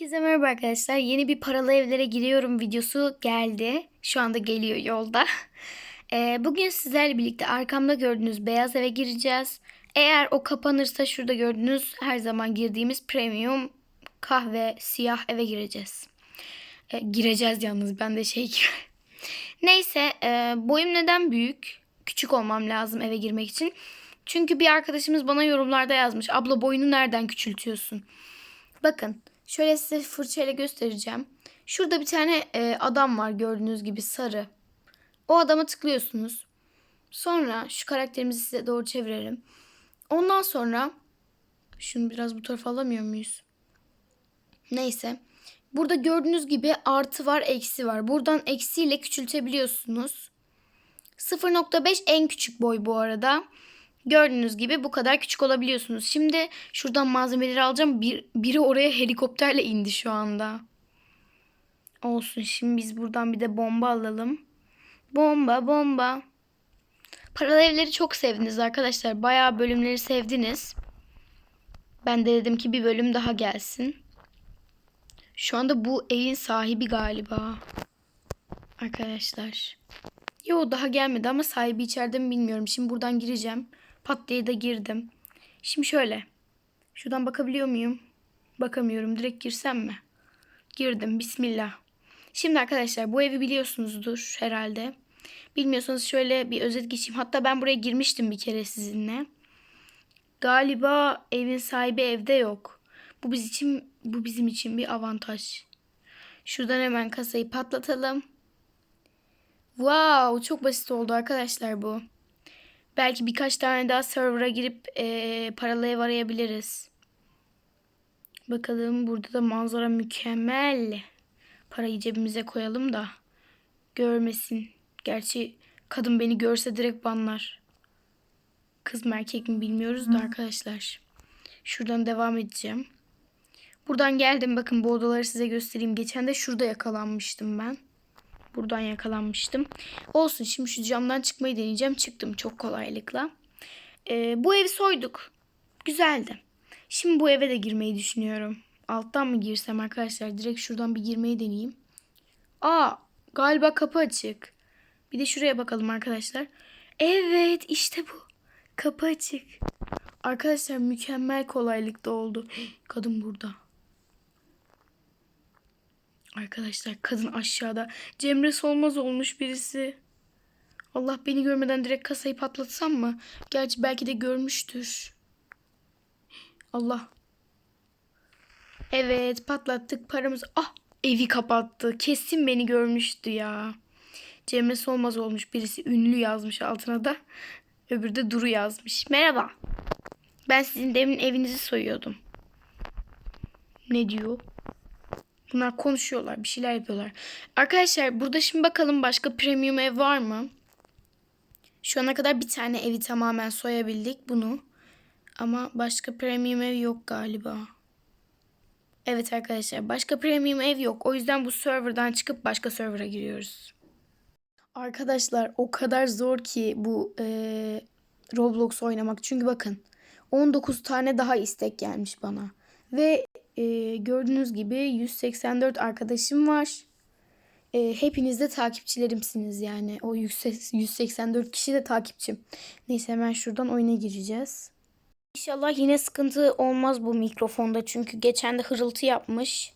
Herkese merhaba arkadaşlar. Yeni bir paralı evlere giriyorum videosu geldi. Şu anda geliyor yolda. Ee, bugün sizlerle birlikte arkamda gördüğünüz beyaz eve gireceğiz. Eğer o kapanırsa şurada gördüğünüz her zaman girdiğimiz premium kahve siyah eve gireceğiz. Ee, gireceğiz yalnız ben de şey gibi. Neyse e, boyum neden büyük? Küçük olmam lazım eve girmek için. Çünkü bir arkadaşımız bana yorumlarda yazmış. Abla boyunu nereden küçültüyorsun? Bakın şöyle size fırçayla göstereceğim. Şurada bir tane e, adam var gördüğünüz gibi sarı. O adama tıklıyorsunuz. Sonra şu karakterimizi size doğru çevirelim. Ondan sonra şunu biraz bu tarafa alamıyor muyuz? Neyse. Burada gördüğünüz gibi artı var, eksi var. Buradan eksiyle küçültebiliyorsunuz. 0.5 en küçük boy bu arada. Gördüğünüz gibi bu kadar küçük olabiliyorsunuz. Şimdi şuradan malzemeleri alacağım. Bir, biri oraya helikopterle indi şu anda. Olsun şimdi biz buradan bir de bomba alalım. Bomba bomba. Paralı evleri çok sevdiniz arkadaşlar. Bayağı bölümleri sevdiniz. Ben de dedim ki bir bölüm daha gelsin. Şu anda bu evin sahibi galiba. Arkadaşlar. Yo daha gelmedi ama sahibi içeride mi bilmiyorum. Şimdi buradan gireceğim. Pat diye de girdim. Şimdi şöyle. Şuradan bakabiliyor muyum? Bakamıyorum. Direkt girsem mi? Girdim. Bismillah. Şimdi arkadaşlar bu evi biliyorsunuzdur herhalde. Bilmiyorsanız şöyle bir özet geçeyim. Hatta ben buraya girmiştim bir kere sizinle. Galiba evin sahibi evde yok. Bu biz için bu bizim için bir avantaj. Şuradan hemen kasayı patlatalım. Wow, çok basit oldu arkadaşlar bu. Belki birkaç tane daha server'a girip e, paralı ev arayabiliriz. Bakalım burada da manzara mükemmel. Parayı cebimize koyalım da görmesin. Gerçi kadın beni görse direkt banlar. Kız mı erkek mi bilmiyoruz da arkadaşlar. Şuradan devam edeceğim. Buradan geldim bakın bu odaları size göstereyim. Geçen de şurada yakalanmıştım ben. Buradan yakalanmıştım. Olsun şimdi şu camdan çıkmayı deneyeceğim. Çıktım çok kolaylıkla. Ee, bu evi soyduk. Güzeldi. Şimdi bu eve de girmeyi düşünüyorum. Alttan mı girsem arkadaşlar? Direkt şuradan bir girmeyi deneyeyim. Aa galiba kapı açık. Bir de şuraya bakalım arkadaşlar. Evet işte bu. Kapı açık. Arkadaşlar mükemmel kolaylıkta oldu. Kadın burada. Arkadaşlar kadın aşağıda. Cemre Solmaz olmuş birisi. Allah beni görmeden direkt kasayı patlatsam mı? Gerçi belki de görmüştür. Allah. Evet patlattık paramızı. Ah evi kapattı. Kesin beni görmüştü ya. Cemre Solmaz olmuş birisi. Ünlü yazmış altına da. Öbürü de Duru yazmış. Merhaba. Ben sizin demin evinizi soyuyordum. Ne diyor? Bunlar konuşuyorlar, bir şeyler yapıyorlar. Arkadaşlar burada şimdi bakalım başka premium ev var mı? Şu ana kadar bir tane evi tamamen soyabildik bunu. Ama başka premium ev yok galiba. Evet arkadaşlar başka premium ev yok. O yüzden bu serverdan çıkıp başka server'a giriyoruz. Arkadaşlar o kadar zor ki bu eee, Roblox oynamak. Çünkü bakın 19 tane daha istek gelmiş bana. Ve e, gördüğünüz gibi 184 arkadaşım var. E, hepiniz de takipçilerimsiniz yani. O 184 kişi de takipçim. Neyse hemen şuradan oyuna gireceğiz. İnşallah yine sıkıntı olmaz bu mikrofonda. Çünkü geçen de hırıltı yapmış.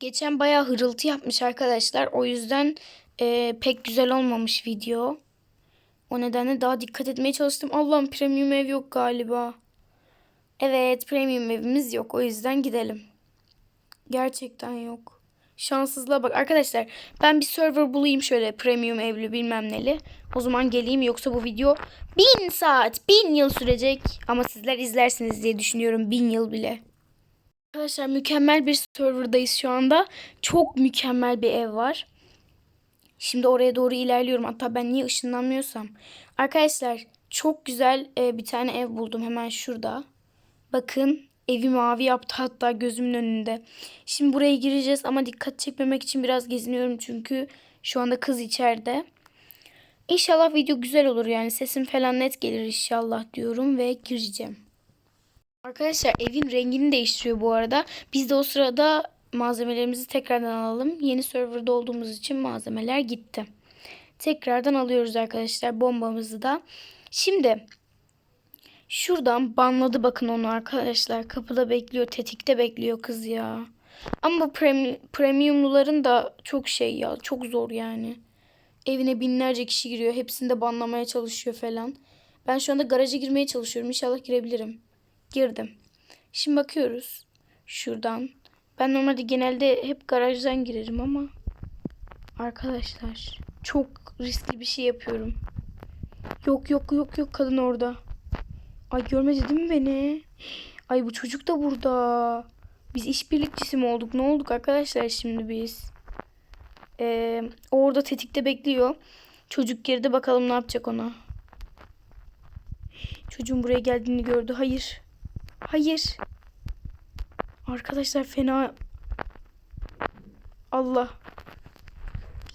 Geçen bayağı hırıltı yapmış arkadaşlar. O yüzden e, pek güzel olmamış video. O nedenle daha dikkat etmeye çalıştım. Allah'ım premium ev yok galiba. Evet premium evimiz yok. O yüzden gidelim. Gerçekten yok. Şanssızlığa bak. Arkadaşlar ben bir server bulayım şöyle premium evli bilmem neli. O zaman geleyim yoksa bu video bin saat, bin yıl sürecek. Ama sizler izlersiniz diye düşünüyorum bin yıl bile. Arkadaşlar mükemmel bir serverdayız şu anda. Çok mükemmel bir ev var. Şimdi oraya doğru ilerliyorum. Hatta ben niye ışınlanmıyorsam. Arkadaşlar çok güzel e, bir tane ev buldum hemen şurada. Bakın evi mavi yaptı hatta gözümün önünde. Şimdi buraya gireceğiz ama dikkat çekmemek için biraz geziniyorum çünkü şu anda kız içeride. İnşallah video güzel olur yani sesim falan net gelir inşallah diyorum ve gireceğim. Arkadaşlar evin rengini değiştiriyor bu arada. Biz de o sırada malzemelerimizi tekrardan alalım. Yeni serverda olduğumuz için malzemeler gitti. Tekrardan alıyoruz arkadaşlar bombamızı da. Şimdi şuradan banladı bakın onu arkadaşlar. Kapıda bekliyor, tetikte bekliyor kız ya. Ama bu premi- premiumluların da çok şey ya, çok zor yani. Evine binlerce kişi giriyor. Hepsini de banlamaya çalışıyor falan. Ben şu anda garaja girmeye çalışıyorum. İnşallah girebilirim. Girdim. Şimdi bakıyoruz. Şuradan. Ben normalde genelde hep garajdan girerim ama arkadaşlar çok riskli bir şey yapıyorum. Yok yok yok yok kadın orada. Ay görmedi değil mi beni? Ay bu çocuk da burada. Biz işbirlikçisi mi olduk? Ne olduk arkadaşlar şimdi biz? Ee, orada tetikte bekliyor. Çocuk geride bakalım ne yapacak ona. Çocuğun buraya geldiğini gördü. Hayır. Hayır. Arkadaşlar fena. Allah.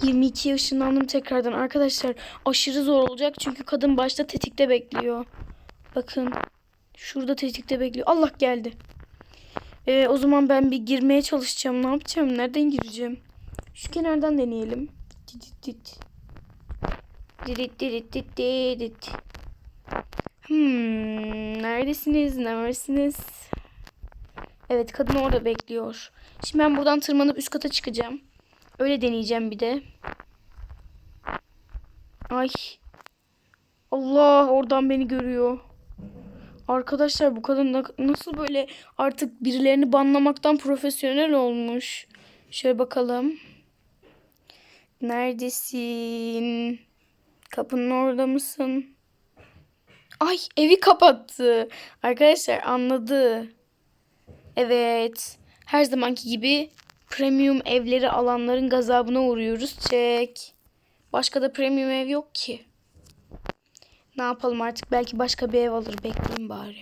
22 yaşındandım tekrardan. Arkadaşlar aşırı zor olacak. Çünkü kadın başta tetikte bekliyor. Bakın. Şurada tetikte bekliyor. Allah geldi. Ee, o zaman ben bir girmeye çalışacağım. Ne yapacağım? Nereden gireceğim? Şu kenardan deneyelim. Hmm, neredesiniz? Neredesiniz? Evet, kadın orada bekliyor. Şimdi ben buradan tırmanıp üst kata çıkacağım. Öyle deneyeceğim bir de. Ay. Allah, oradan beni görüyor. Arkadaşlar bu kadın na- nasıl böyle artık birilerini banlamaktan profesyonel olmuş. Şöyle bakalım. Neredesin? Kapının orada mısın? Ay evi kapattı. Arkadaşlar anladı. Evet. Her zamanki gibi premium evleri alanların gazabına uğruyoruz. Çek. Başka da premium ev yok ki. Ne yapalım artık belki başka bir ev alır bekleyin bari.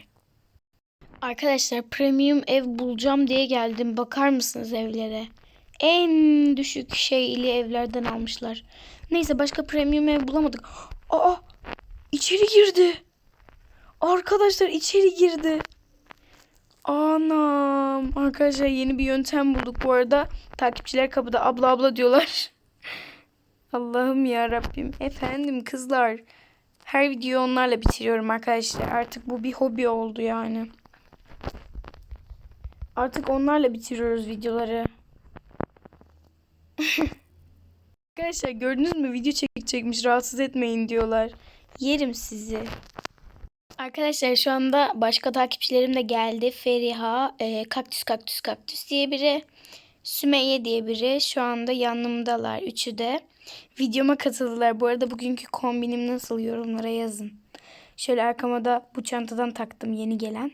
Arkadaşlar premium ev bulacağım diye geldim. Bakar mısınız evlere? En düşük şeyli evlerden almışlar. Neyse başka premium ev bulamadık. Aa içeri girdi. Arkadaşlar içeri girdi. Anam. Arkadaşlar yeni bir yöntem bulduk bu arada. Takipçiler kapıda abla abla diyorlar. Allah'ım ya Rabbim. Efendim kızlar. Her videoyu onlarla bitiriyorum arkadaşlar. Artık bu bir hobi oldu yani. Artık onlarla bitiriyoruz videoları. arkadaşlar gördünüz mü? Video çekecekmiş. Rahatsız etmeyin diyorlar. Yerim sizi. Arkadaşlar şu anda başka takipçilerim de geldi. Feriha, e, Kaktüs Kaktüs Kaktüs diye biri. Sümeyye diye biri. Şu anda yanımdalar. Üçü de. Videoma katıldılar. Bu arada bugünkü kombinim nasıl yorumlara yazın. Şöyle arkama da bu çantadan taktım yeni gelen.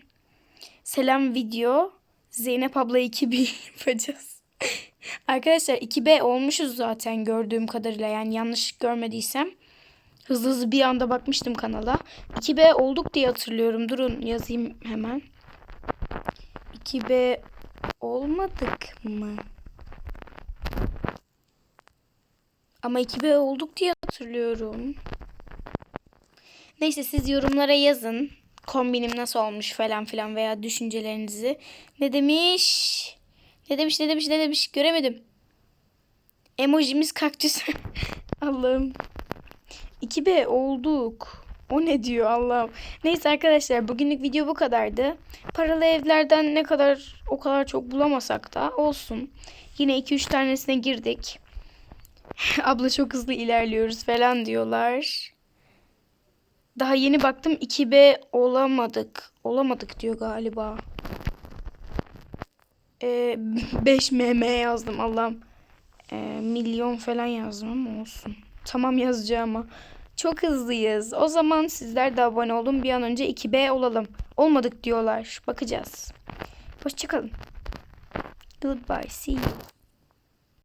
Selam video. Zeynep abla 2B yapacağız. Arkadaşlar 2B olmuşuz zaten gördüğüm kadarıyla. Yani yanlış görmediysem. Hızlı hızlı bir anda bakmıştım kanala. 2B olduk diye hatırlıyorum. Durun yazayım hemen. 2B olmadık mı? Ama 2B olduk diye hatırlıyorum. Neyse siz yorumlara yazın. Kombinim nasıl olmuş falan filan veya düşüncelerinizi. Ne demiş? Ne demiş ne demiş ne demiş göremedim. Emojimiz kaktüs. Allah'ım. 2B olduk. O ne diyor Allah'ım. Neyse arkadaşlar bugünlük video bu kadardı. Paralı evlerden ne kadar o kadar çok bulamasak da olsun. Yine 2-3 tanesine girdik. Abla çok hızlı ilerliyoruz falan diyorlar. Daha yeni baktım 2B olamadık. Olamadık diyor galiba. Ee, 5 mm yazdım Allah'ım. Ee, milyon falan yazdım ama olsun. Tamam yazacağım ama. Çok hızlıyız. O zaman sizler de abone olun. Bir an önce 2B olalım. Olmadık diyorlar. Bakacağız. Hoşçakalın. Goodbye. See you.